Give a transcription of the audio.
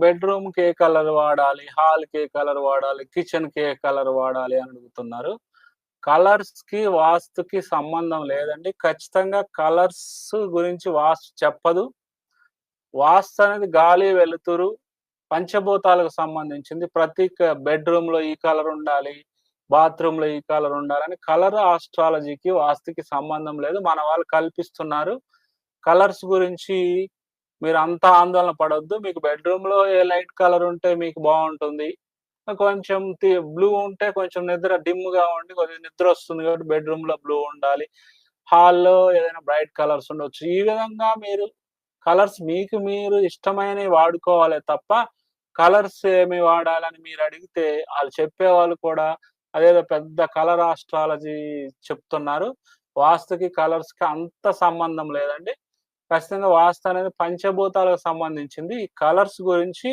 బెడ్‌రూమ్‌కి ఏ కలర్ వాడాలి? హాల్‌కి ఏ కలర్ వాడాలి? కిచెన్‌కి ఏ కలర్ వాడాలి? అని అడుగుతున్నారు. కలర్స్కి వాస్తుకి సంబంధం లేదండి. ఖచ్చితంగా కలర్స్ గురించి వాస్తు చెప్పదు. వాస్తు అనేది గాలి, వెలుతురు, పంచభూతాలకు సంబంధించింది. ప్రతి బెడ్రూమ్లో ఈ కలర్ ఉండాలి. బాత్రూమ్లో ఈ కలర్ ఉండాలని కలర్ ఆస్ట్రాలజీకి, వాస్తుకి సంబంధం లేదు. మన వాళ్ళు కల్పిస్తున్నారు. కలర్స్ గురించి మీరు అంత ఆందోళన పడొద్దు. మీకు బెడ్రూమ్లో ఏ లైట్ కలర్ ఉంటే మీకు బాగుంటుంది కొంచెం బ్లూ ఉంటే కొంచెం నిద్ర డిమ్‌గా ఉండి కొంచెం నిద్ర వస్తుంది కాబట్టి బెడ్‌రూమ్‌లో బ్లూ ఉండాలి. హాల్‌లో ఏదైనా బ్రైట్ కలర్స్ ఉండొచ్చు. ఈ విధంగా మీరు కలర్స్ మీకు మీరు ఇష్టమైనవి వాడుకోవాలి తప్ప, కలర్స్ ఏమి వాడాలని మీరడిగితే వాళ్ళు చెప్పేవాళ్ళు కూడా అదేదో పెద్ద కలర్ ఆస్ట్రాలజీ చెప్తున్నారు. వాస్తుకి, కలర్స్‌కి అంత సంబంధం లేదండి. ఖచ్చితంగా వాస్తు అనేది పంచభూతాలకు సంబంధించింది. కలర్స్ గురించి